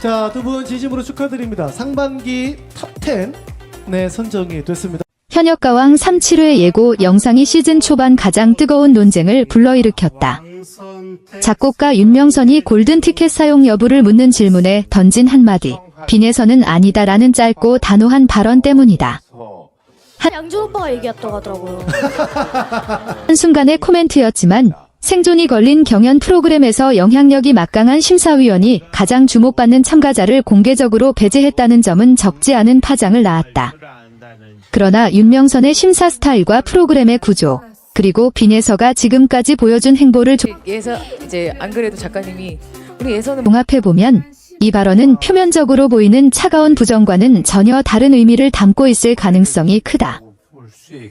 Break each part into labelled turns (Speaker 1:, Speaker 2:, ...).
Speaker 1: 자, 두 분 진심으로 축하드립니다. 상반기 탑10 네, 선정이 됐습니다.
Speaker 2: 현역가왕 3-7회 예고 영상이 시즌 초반 가장 뜨거운 논쟁을 불러일으켰다. 작곡가 윤명선이 골든티켓 사용 여부를 묻는 질문에 던진 한마디. 빈에서는 아니다라는 짧고 단호한 발언 때문이다.
Speaker 3: 양주 오빠가 얘기했다고 하더라고요.
Speaker 2: 한순간의 코멘트였지만 생존이 걸린 경연 프로그램에서 영향력이 막강한 심사위원이 가장 주목받는 참가자를 공개적으로 배제했다는 점은 적지 않은 파장을 낳았다. 그러나 윤명선의 심사 스타일과 프로그램의 구조, 그리고 빈에서가 지금까지 보여준 행보를 조-
Speaker 4: 예서 이제 안 그래도 작가님이 우리 예서는
Speaker 2: 종합해 보면 이 발언은 표면적으로 보이는 차가운 부정과는 전혀 다른 의미를 담고 있을 가능성이 크다.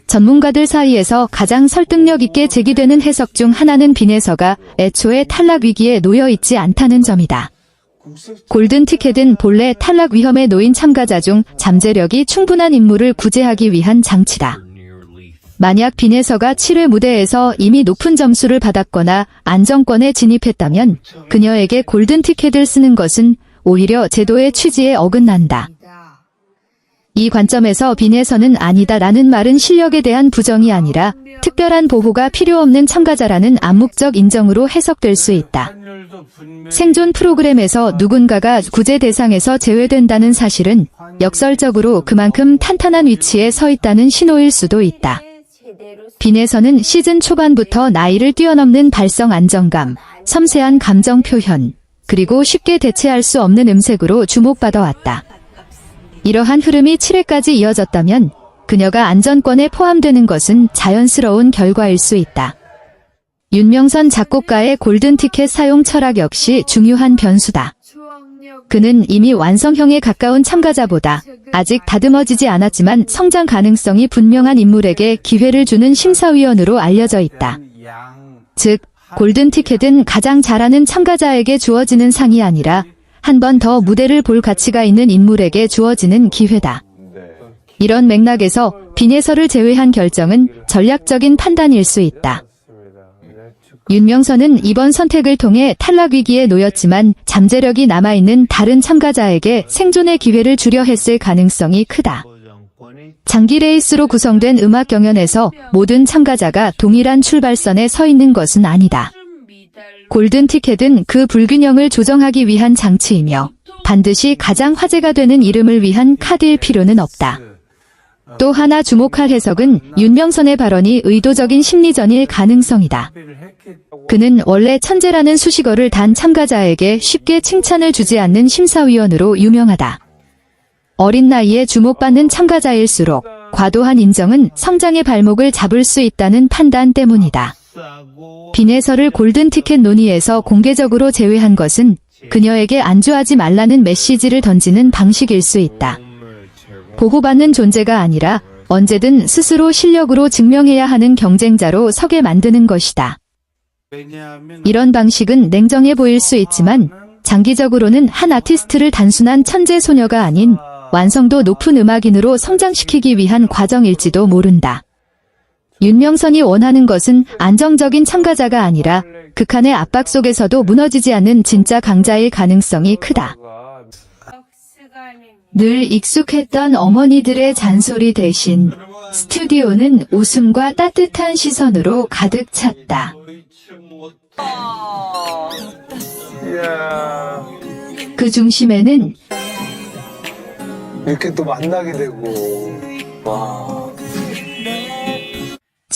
Speaker 2: 전문가들 사이에서 가장 설득력 있게 제기되는 해석 중 하나는 빈에서가 애초에 탈락 위기에 놓여 있지 않다는 점이다. 골든 티켓은 본래 탈락 위험에 놓인 참가자 중 잠재력이 충분한 인물을 구제하기 위한 장치다. 만약 빈에서가 7회 무대에서 이미 높은 점수를 받았거나 안정권에 진입했다면 그녀에게 골든 티켓을 쓰는 것은 오히려 제도의 취지에 어긋난다. 이 관점에서 빈에서는 아니다라는 말은 실력에 대한 부정이 아니라 특별한 보호가 필요 없는 참가자라는 암묵적 인정으로 해석될 수 있다. 생존 프로그램에서 누군가가 구제 대상에서 제외된다는 사실은 역설적으로 그만큼 탄탄한 위치에 서 있다는 신호일 수도 있다. 빈에서는 시즌 초반부터 나이를 뛰어넘는 발성 안정감, 섬세한 감정 표현, 그리고 쉽게 대체할 수 없는 음색으로 주목받아 왔다. 이러한 흐름이 7회까지 이어졌다면 그녀가 안전권에 포함되는 것은 자연스러운 결과일 수 있다. 윤명선 작곡가의 골든티켓 사용 철학 역시 중요한 변수다. 그는 이미 완성형에 가까운 참가자보다 아직 다듬어지지 않았지만 성장 가능성이 분명한 인물에게 기회를 주는 심사위원으로 알려져 있다. 즉, 골든티켓은 가장 잘하는 참가자에게 주어지는 상이 아니라 한 번 더 무대를 볼 가치가 있는 인물에게 주어지는 기회다. 이런 맥락에서 빈에서를 제외한 결정은 전략적인 판단일 수 있다. 윤명선은 이번 선택을 통해 탈락 위기에 놓였지만 잠재력이 남아있는 다른 참가자에게 생존의 기회를 주려 했을 가능성이 크다. 장기 레이스로 구성된 음악 경연에서 모든 참가자가 동일한 출발선에 서 있는 것은 아니다. 골든 티켓은 그 불균형을 조정하기 위한 장치이며 반드시 가장 화제가 되는 이름을 위한 카드일 필요는 없다. 또 하나 주목할 해석은 윤명선의 발언이 의도적인 심리전일 가능성이다. 그는 원래 천재라는 수식어를 단 참가자에게 쉽게 칭찬을 주지 않는 심사위원으로 유명하다. 어린 나이에 주목받는 참가자일수록 과도한 인정은 성장의 발목을 잡을 수 있다는 판단 때문이다. 빈에서를 골든티켓 논의에서 공개적으로 제외한 것은 그녀에게 안주하지 말라는 메시지를 던지는 방식일 수 있다. 보호받는 존재가 아니라 언제든 스스로 실력으로 증명해야 하는 경쟁자로 서게 만드는 것이다. 이런 방식은 냉정해 보일 수 있지만 장기적으로는 한 아티스트를 단순한 천재 소녀가 아닌 완성도 높은 음악인으로 성장시키기 위한 과정일지도 모른다. 윤명선이 원하는 것은 안정적인 참가자가 아니라 극한의 압박 속에서도 무너지지 않는 진짜 강자일 가능성이 크다. 늘 익숙했던 어머니들의 잔소리 대신 스튜디오는 웃음과 따뜻한 시선으로 가득 찼다. 그 중심에는
Speaker 5: 이렇게 또 만나게 되고 와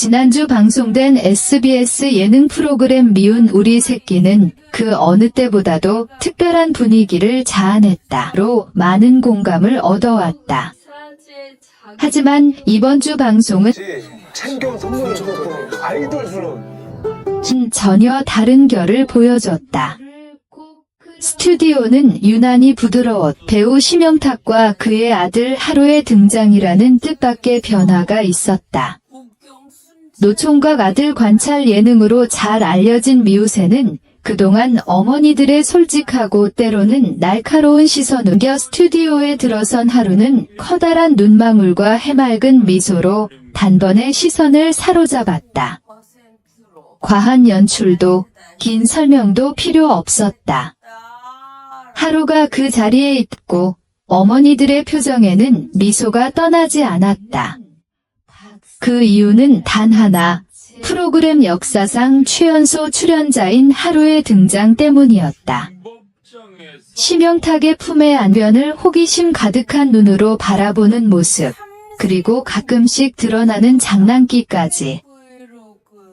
Speaker 2: 지난주 방송된 SBS 예능 프로그램 미운 우리 새끼는 그 어느 때보다도 특별한 분위기를 자아냈다.로 많은 공감을 얻어왔다. 하지만 이번 주 방송은?
Speaker 5: 챙겨 선물 아이돌스러운
Speaker 2: 전혀 다른 결을 보여줬다. 스튜디오는 유난히 부드러웠 배우 심영탁과 그의 아들 하루의 등장이라는 뜻밖의 변화가 있었다. 노총각 아들 관찰 예능으로 잘 알려진 미우새는 그동안 어머니들의 솔직하고 때로는 날카로운 시선 우겨 스튜디오에 들어선 하루는 커다란 눈망울과 해맑은 미소로 단번에 시선을 사로잡았다. 과한 연출도 긴 설명도 필요 없었다. 하루가 그 자리에 있고 어머니들의 표정에는 미소가 떠나지 않았다. 그 이유는 단 하나, 프로그램 역사상 최연소 출연자인 하루의 등장 때문이었다. 심영탁의 품에 안변을 호기심 가득한 눈으로 바라보는 모습, 그리고 가끔씩 드러나는 장난기까지.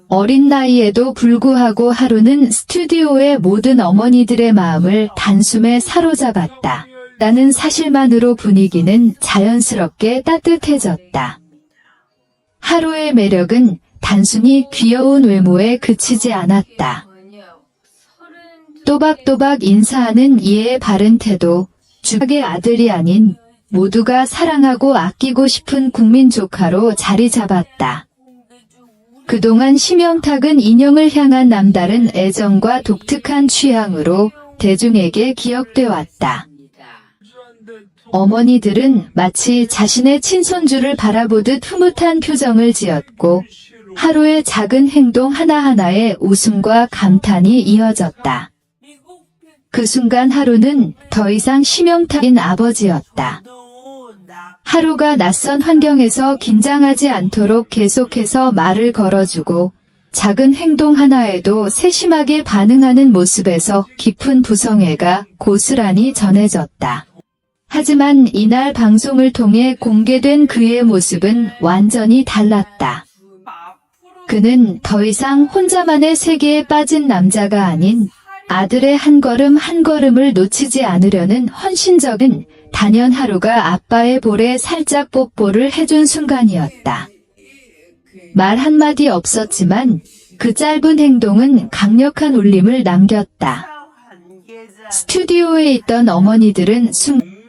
Speaker 2: 어린 나이에도 불구하고 하루는 스튜디오의 모든 어머니들의 마음을 단숨에 사로잡았다. 라는 사실만으로 분위기는 자연스럽게 따뜻해졌다. 하루의 매력은 단순히 귀여운 외모에 그치지 않았다. 또박또박 인사하는 이의 바른 태도, 주박의 아들이 아닌 모두가 사랑하고 아끼고 싶은 국민 조카로 자리 잡았다. 그동안 심영탁은 인형을 향한 남다른 애정과 독특한 취향으로 대중에게 기억돼 왔다. 어머니들은 마치 자신의 친손주를 바라보듯 흐뭇한 표정을 지었고 하루의 작은 행동 하나하나에 웃음과 감탄이 이어졌다. 그 순간 하루는 더 이상 심영탁인 아버지였다. 하루가 낯선 환경에서 긴장하지 않도록 계속해서 말을 걸어주고 작은 행동 하나에도 세심하게 반응하는 모습에서 깊은 부성애가 고스란히 전해졌다. 하지만 이날 방송을 통해 공개된 그의 모습은 완전히 달랐다. 그는 더 이상 혼자만의 세계에 빠진 남자가 아닌 아들의 한 걸음 한 걸음을 놓치지 않으려는 헌신적인 단연 하루가 아빠의 볼에 살짝 뽀뽀를 해준 순간이었다. 말 한마디 없었지만 그 짧은 행동은 강력한 울림을 남겼다. 스튜디오에 있던 어머니들은 순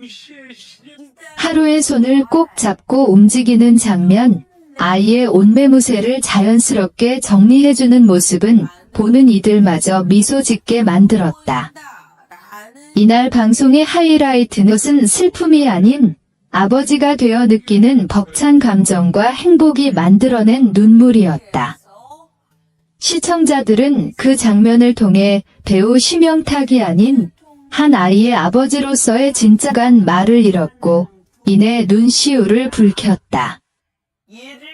Speaker 2: 하루의 손을 꼭 잡고 움직이는 장면, 아이의 옷매무새를 자연스럽게 정리해주는 모습은 보는 이들마저 미소 짓게 만들었다. 이날 방송의 하이라이트는 것은 슬픔이 아닌 아버지가 되어 느끼는 벅찬 감정과 행복이 만들어낸 눈물이었다. 시청자들은 그 장면을 통해 배우 심영탁이 아닌 한 아이의 아버지로서의 진짜간 말을 잃었고 이내 눈시울을 붉혔다.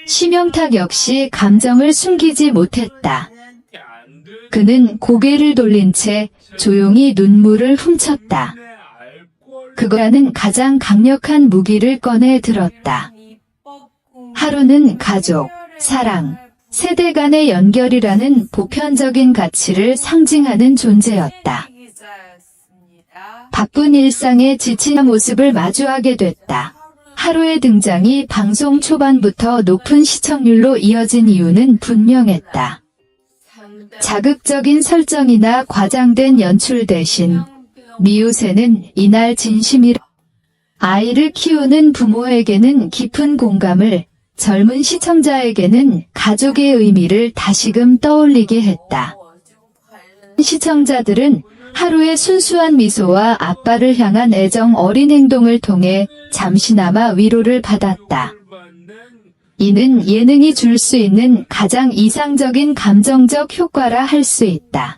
Speaker 2: 심영탁 역시 감정을 숨기지 못했다. 그는 고개를 돌린 채 조용히 눈물을 훔쳤다. 그거라는 가장 강력한 무기를 꺼내 들었다. 하루는 가족, 사랑, 세대 간의 연결이라는 보편적인 가치를 상징하는 존재였다. 바쁜 일상에 지친 모습을 마주하게 됐다. 하루의 등장이 방송 초반부터 높은 시청률로 이어진 이유는 분명했다. 자극적인 설정이나 과장된 연출 대신 미우새는 이날 진심이라 아이를 키우는 부모에게는 깊은 공감을 젊은 시청자에게는 가족의 의미를 다시금 떠올리게 했다. 시청자들은 하루의 순수한 미소와 아빠를 향한 애정 어린 행동을 통해 잠시나마 위로를 받았다. 이는 예능이 줄 수 있는 가장 이상적인 감정적 효과라 할 수 있다.